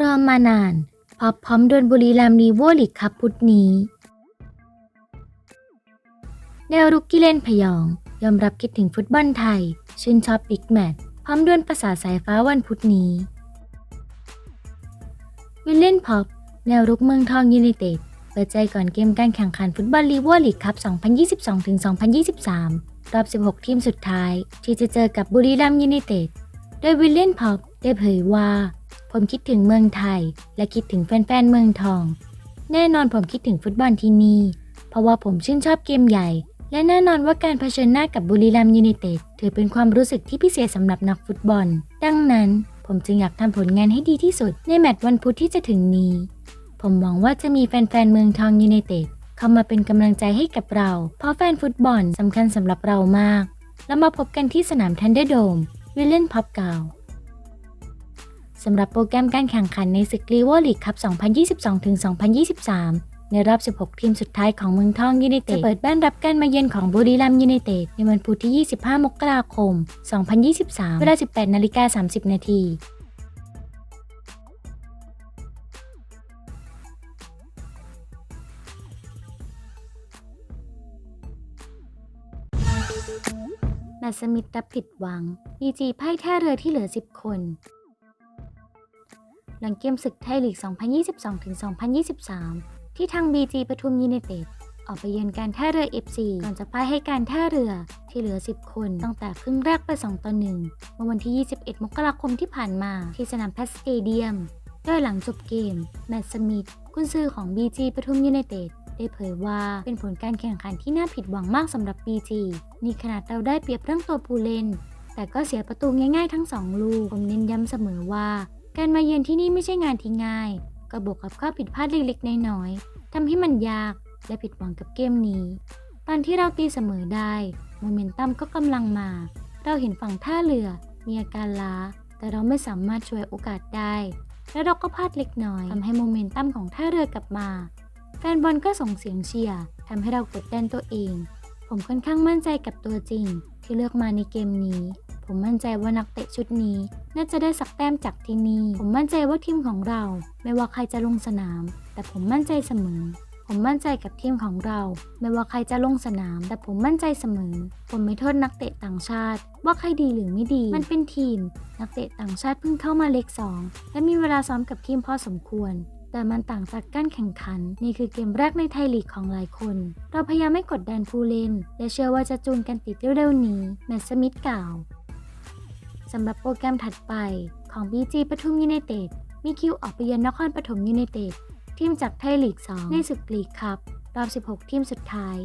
รอมานานพอพร้อมดวลบุรีรัมย์รีโวลีกครับพุธนี้แนวรุกกิเลนพยอง ยอมรับคิดถึงฟุตบอลไทย ชื่นชอบบิ๊กแมตช์พร้อมดวลประสาสายฟ้าวันพุธนี้ วิลเลียนพอปแนวรุกเมืองทองยูไนเต็ดเปิดใจก่อนเกมการแข่งขันฟุตบอลลีโวลีกครับ2022-2023 รอบ 16 ทีมสุดท้าย ที่จะเจอกับบุรีรัมย์ยูไนเต็ด โดยวิลเลียนพอป ได้เผยว่า ผมคิดถึงเมืองไทย และคิดถึงแฟนๆเมืองทอง แน่นอนผมคิดถึงฟุตบอลที่นี่ เพราะว่าผมชื่นชอบเกมใหญ่ และแน่นอนว่าการเผชิญหน้ากับบุรีรัมยูไนเต็ดถือเป็นความรู้สึกที่พิเศษสำหรับนักฟุตบอล ดังนั้น ผมจึงอยากทำผลงานให้ดีที่สุดในแมตช์วันพุธที่จะถึงนี้ ผมหวังว่าจะมีแฟนๆเมืองทองยูไนเต็ดเข้ามาเป็นกำลังใจให้กับเรา เพราะแฟนฟุตบอลสำคัญสำหรับเรามาก แล้วมาพบกันที่สนามทันเดอร์โดมวิลเลนพับกา สำหรับโปรแกรมการแข่งขันในศึกลีโวลีกคัพ 2022-2023 ในรอบ 16 ทีมสุดท้ายของเมืองทองยูไนเต็ดจะเปิดบ้านรับการมาเยือนของบุรีรัมย์ยูไนเต็ดในวันพุธที่ 25 มกราคม 2023 เวลา 18 นาฬิกา 30 นาทีแมตต์สมิธรับผิดหวังบีจีพ่ายท่เรือที่เหลือ 10 คน หลังเกมศึกไทยลีก 2022-2023 ที่ทาง BG ปทุมยูไนเต็ดออกไปเยือนการท่าเรือ FC ก่อนจะพ่ายให้การท่าเรือที่เหลือ 10 คนตั้งแต่ครึ่งแรกไป 2 ต่อ 1 เมื่อวันที่ 21 มกราคมที่ผ่านมาที่สนามแพสเตเดียมโดยหลังจบเกม แมตต์สมิธกุนซือของ BG ปทุมยูไนเต็ดได้เผยว่าเป็นผลการแข่งขันที่น่าผิดหวังมากสำหรับ BG นี่ขนาดเราได้เปรียบเรื่องตัวผู้เล่น แต่ก็เสียประตูง่ายๆทั้งสองลูก ผมเน้นย้ำเสมอว่า การมาเยือนที่นี่ไม่ใช่งานที่ง่าย ก็บวกกับข้อผิดพลาดเล็กๆน้อยๆทำให้มันยากและผิดหวังกับเกมนี้ ตอนที่เราตีเสมอได้โมเมนตัมก็กำลังมา เราเห็นฝั่งท่าเรือมีอาการล้า แต่เราไม่สามารถช่วยโอกาสได้ และเราก็พลาดเล็กน้อยทำให้โมเมนตัมของท่าเรือกลับมา แฟนบอลก็ส่งเสียงเชียร์ทำให้เรากดดันตัวเอง ผมค่อนข้างมั่นใจกับตัวจริง ที่เลือกมาในเกมนี้ ผมมั่นใจว่านักเตะชุดนี้ น่าจะได้สักแต้มจากที่นี่ ผมมั่นใจว่าทีมของเรา ไม่ว่าใครจะลงสนาม แต่ผมมั่นใจเสมอ ผมมั่นใจกับทีมของเรา ไม่ว่าใครจะลงสนาม แต่ผมมั่นใจเสมอ ผมไม่โทษนักเตะต่างชาติ ว่าใครดีหรือไม่ดี มันเป็นทีม นักเตะต่างชาติเพิ่งเข้ามาเล็กสองและมีเวลาซ้อมกับทีมพอสมควรแต่มันต่างจากการแข่งขัน นี่คือเกมแรกในไทยลีกของหลายคน เราพยายามไม่กดดันผู้เล่น และเชื่อว่าจะจูนกันติดเร็วๆนี้ แมตต์สมิธกล่าว สำหรับโปรแกรมถัดไปของ BG ปทุมยูไนเต็ดมีคิวออกไปเยือนนครปฐมยูไนเต็ดทีมจากไทยลีก 2 ในศึกลีกคัพรอบ 16 ทีมสุดท้าย